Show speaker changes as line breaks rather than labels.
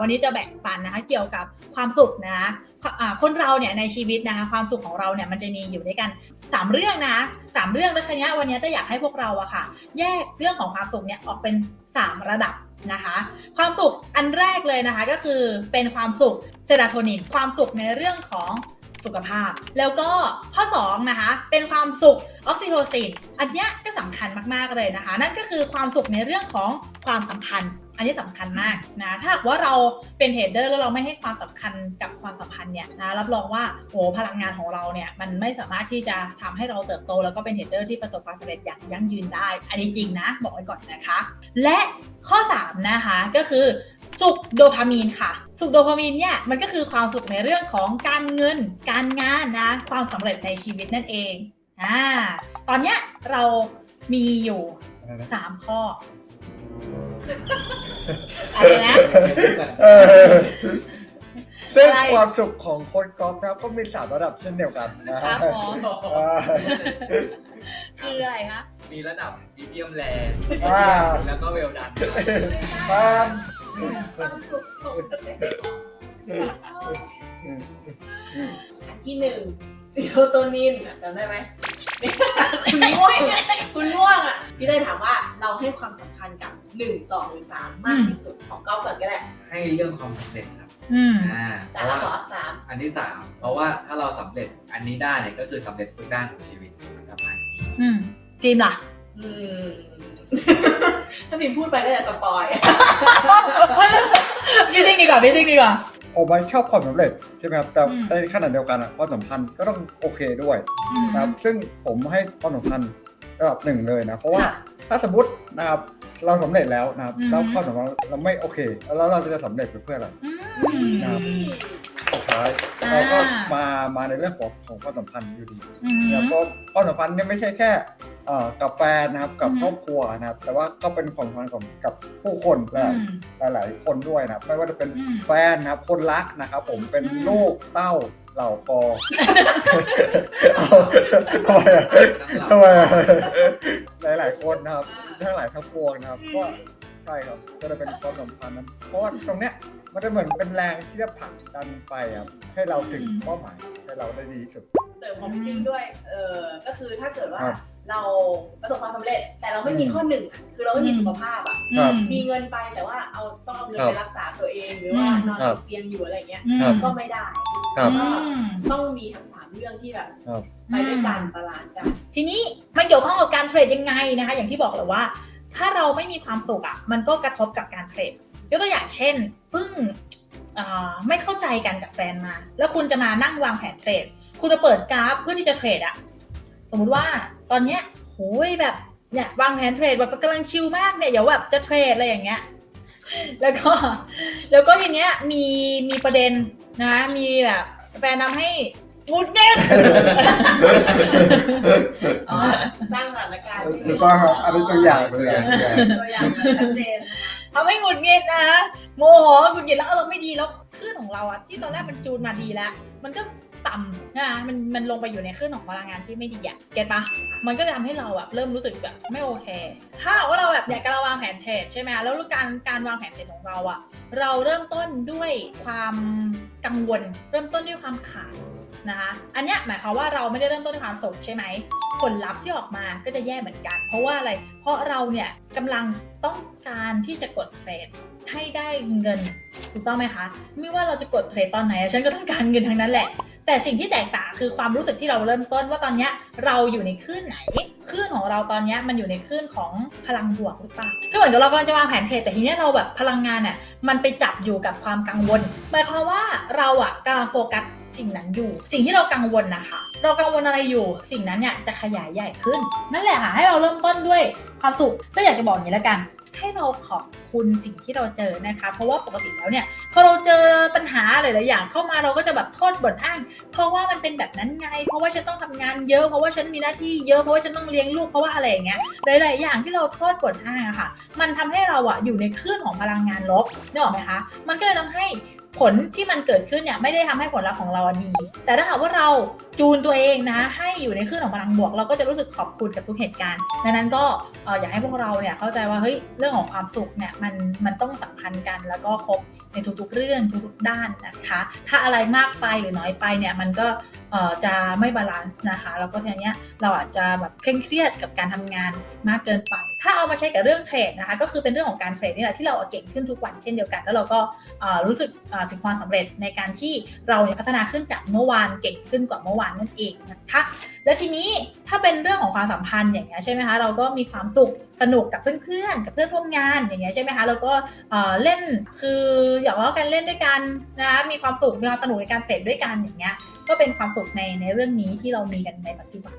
วันนี้จะแบ่งปันนะคะเกี่ยวกับความสุขนะคะอ่าคนเราเนี่ยในชีวิตนะคะความสุขของเราเนี่ยมันจะมีอยู่ด้วยกันสามเรื่องนะคะสามเรื่องแล้วทีนี้วันนี้จะอยากให้พวกเราอะค่ะ แยกเรื่องของความสุขเนี่ยออกเป็น 3 ระดับนะคะความสุขอันแรกเลยนะคะก็คือเป็นความสุขเซโรโทนิน ความสุขในเรื่องของสุขภาพ แล้วก็ข้อ2นะคะเป็นความสุขออกซิโทซิน อันนี้ก็สำคัญมากๆเลยนะคะ นั่นก็คือความสุขในเรื่องของ ความสัมพันธ์ อันนี้สำคัญมากนะถ้าหากว่าเราเป็นเทรดเดอร์แล้วเราไม่ให้ความสำคัญกับความสัมพันธ์เนี่ยนะรับรองว่าโอ้พลังงานของเราเนี่ยมันไม่สามารถที่จะทำให้เราเติบโต แล้วก็เป็นเทรดเดอร์ที่ประสบความสำเร็จอย่างยั่งยืนได้ อันนี้จริงนะ บอกไว้ก่อนนะคะ และข้อ 3 นะคะก็คือสุขโดพามีนค่ะ สุขโดพามีนเนี่ยมันก็คือความสุขในเรื่องของการเงิน การงานนะความสำเร็จในชีวิตนั่นเองอ่าตอนเนี้ยเรามีอยู่
อะไรนะ
3ข้อ อะไรนะ
เออซึ่ง
อะไร
ความสุขของคนกอล์ฟนะครับก็มีสามระดับเช่นเดียวกันนะ
ค
ฮะ
รับผม
อ่า
คืออะไรคะ
มีระดับพรีเมียมแลนด์
อ่า
แล้วก็เวลดัน
ความ
ความสุขของ
อันที่หนึ่งซีโรโทนินจำได้ไหมคุณง่วงอะคุณง่วงอะ พี่เต้ยถามว่าเราให้ความสำคัญกับหนึ่งสองหรือสามมากที่สุดของกอล์ฟก่อนก็ได้
ให้เรื่องความสำเร็จครับ
อืม
อ่าเพ
สาม
ราะว่า
เหรอสาม
อันที่สามเพราะว่าถ้าเราสำเร็จอันนี้ได้เนี่ยก็คือสำเร็จทุกด้านของชีวิตประมาณนี้
อืมจีมล่ะ
อืม ถ้าพิมพ์พูดไปก็จะสปอย
พี่ซิงดีกว่าพี่ซิงดีกว่า
ผมมันชอบความสำเร็จใช่ไหมครับแต่
อืม
ในขณะเดียวกันอะความสัมพันธ์ก็ต้องโอเคด้วย
อืม
นะครับซึ่งผมให้ความสำคัญ ระดับหนึ่งเลยนะ เพราะว่า
ค่ะ
ถ้าสมมตินะครับเราสำเร็จแล้วนะครับ
อืม
แล้วความสัมพันธ์เราไม่โอเค แล้วเราจะสำเร็จไปเพื่ออะไร
อืม
ครับ สุดท้าย
อ่า
เราก็มามาในเรื่องของของความสัมพันธ์อยู่ดี
อืม
แล้วก็ความสัมพันธ์เนี่ยไม่ใช่แค่เอ่อกับแฟนนะครับกับ
อืม
ครอบครัวนะครับ แต่ว่าก็เป็นความสัมพันธ์ของกับผู้คนหลาย
อืม
หลายหลายๆคนด้วยนะครับไม่ว่าจะเป็น
อืม
แฟนนะครับ คนรักนะครับ ผมเป็น
อืม
ลูกเต้า เหล่าปอเอาทำไมอะทำไมอะหลายหลายๆคนนะครับทั้งหลายทั้งปวงนะครับก็ใช่ครับก็จะเป็นความสัมพันธ์นั้นเพราะว่าตรงเนี้ยมันจะเหมือนเป็นแรงที่จะผลักดันไปครับให้เราถึงเป้าหมายให้เราได้ดีที่สุด
เสริมของพี่พิมพ์ด้วย เออก็คือถ้าเกิดว่า
ครับ
เราประสบความสำเร็จ แต่เราไม่มี
อืม
ข้อหนึ่งอะคือเราไม่มี
อืม
สุขภาพอะ
ครับ
มีเงินไปแต่ว่าเอาต้องเอาเงิน
ครับ
ไปรักษาตัวเองหรือว่า
อืม
นอน
ครับ
ติดเตียงอยู่อะไรเงี้ย
อืม
ครับ
ก็ไม่ได้
ครับ
อืม
ต้องมีทั้งสามเรื่องที่แบบ
ครับ
ไปด้วยกันบาลานซ์กัน
ทีนี้มันเกี่ยวข้องกับการเทรดยังไงนะคะ อย่างที่บอกเลยว่า ถ้าเราไม่มีความสุขอะมันก็กระทบกับการเทรดยกตัวอย่างเช่นเพิ่งอ่าไม่เข้าใจกันกับแฟนมา แล้วคุณจะมานั่งวางแผนเทรด คุณจะเปิดกราฟเพื่อที่จะเทรดอะสมมุติว่า ตอนเนี้ยโหยแบบเนี่ยวางแผนเทรดแบบกำลังชิลมากเนี่ยเดี๋ยวแบบจะเทรดอะไรอย่างเงี้ยแล้วก็แล้วก็ทีเนี้ยมีมีประเด็นนะมีแบบแฟนทำให้หงุดหงิด
อ๋อสร้างสถานการณ์ที่
ถูกต้องครับอันนี้ตัวอย่างตัวอย่าง
ตัวอย่างชัดเจน
ทำให้หงุดหงิดนะโมโหหงุดหงิดแล้วอารมณ์ไม่ดีแล้วคลื่นของเราอะที่ตอนแรกมันจูนมาดีแล้ว มันก็ ต่ำนะมันมันลงไปอยู่ในคลื่นของพลังงานที่ไม่ดีอะเก็ตปะมันก็จะทำให้เราอะเริ่มรู้สึกแบบไม่โอเค ถ้าว่าเราแบบอยากจะเรวางแผนเทรดใช่ไหมแล้วการการวางแผนเทรดของเราอะเราเริ่มต้นด้วยความกังวล เริ่มต้นด้วยความขาดนะคะอันเนี้ยหมายความว่าเราไม่ได้เริ่มต้นด้วยความสุขใช่ไหมผลลัพธ์ที่ออกมาก็จะแย่เหมือนกัน เพราะว่าอะไร เพราะเราเนี่ยกำลังต้องการที่จะกดเทรดให้ได้เงินถูกต้องไหมคะ ไม่ว่าเราจะกดเทรดตอนไหน ฉันก็ต้องการเงินทั้งนั้นแหละ แต่สิ่งที่แตกต่างคือความรู้สึกที่เราเริ่มต้นว่าตอนเนี้ยเราอยู่ในคลื่นไหนคลื่นของเราตอนนี้มันอยู่ในคลื่นของพลังบวกหรือเปล่าก็เหมือนกับเรากำลังจะวางแผนเทรดแต่ทีนี้เราแบบพลังงานเนี่ยมันไปจับอยู่กับความกังวล หมายความว่าเราอะกำลังโฟกัสสิ่งนั้นอยู่ สิ่งที่เรากังวลนะคะเรากังวลอะไรอยู่ สิ่งนั้นเนี่ยจะขยายใหญ่ขึ้น นั่นแหละค่ะให้เราเริ่มต้นด้วยความสุขก็อยากจะบอกอย่างนี้แล้วกัน ให้เราขอบคุณสิ่งที่เราเจอนะคะ เพราะว่าปกติแล้วเนี่ยพอเราเจอปัญหาหลายๆอย่างเข้ามาเราก็จะแบบโทษบ่นอ้าง เพราะว่ามันเป็นแบบนั้นไง เพราะว่าฉันต้องทำงานเยอะ เพราะว่าฉันมีหน้าที่เยอะเพราะว่าฉันต้องเลี้ยงลูกเพราะว่าอะไรอย่างเงี้ยหลายๆอย่างที่เราโทษบ่นอ้างอะค่ะ มันทำให้เราอะอยู่ในคลื่นของพลังงานลบนึกออไหมคะมันก็เลยทำให้ผลที่มันเกิดขึ้นเนี่ยไม่ได้ทำให้ผลลัพธ์ของเราดี แต่ถ้าหากว่าเรา จูนตัวเองนะให้อยู่ในคลื่นของพลังบวก เราก็จะรู้สึกขอบคุณกับทุกเหตุการณ์ดังนั้นก็ออยากให้พวกเราเนี่ยเข้าใจว่าเฮ้ยเรื่องของความสุขเนี่ยมันมันต้องสัมพันธ์กันแล้วก็ครบในทุกๆเรื่องทุกๆด้านนะคะ ถ้าอะไรมากไปหรือน้อยไปเนี่ยมันก็จะไม่บาลานซ์นะคะแล้วก็ทีเนี้ยเราอาจจะแบบเคร่งเครียดกับการทำงานมากเกินไป ถ้าเอามาใช้กับเรื่องเทรดนะคะก็คือเป็นเรื่องของการเทรดนี่แหละที่เราเก่งขึ้นทุกวันเช่นเดียวกัน แล้วเราก็รู้สึกเอ่อถึงความสำเร็จในการที่เราเนี่ยพัฒนาขึ้นจากเมื่อวานเก่งขึ้นกว่าเมื่อวานนั่นเองนะคะแล้วทีนี้ถ้าเป็นเรื่องของความสัมพันธ์อย่างเงี้ยใช่ไหมคะเราก็มีความสุขสนุกกับเพื่อนๆ กับเพื่อนร่วมงานอย่างเงี้ยใช่ไหมคะเราก็เล่นคืออยากว่ากันเล่นด้วยกันนะคะมีความสุขมีความสนุกในการเทรดด้วยกันอย่างเงี้ยก็เป็นความสุขในในเรื่องนี้ที่เรามีกันในปัจจุบัน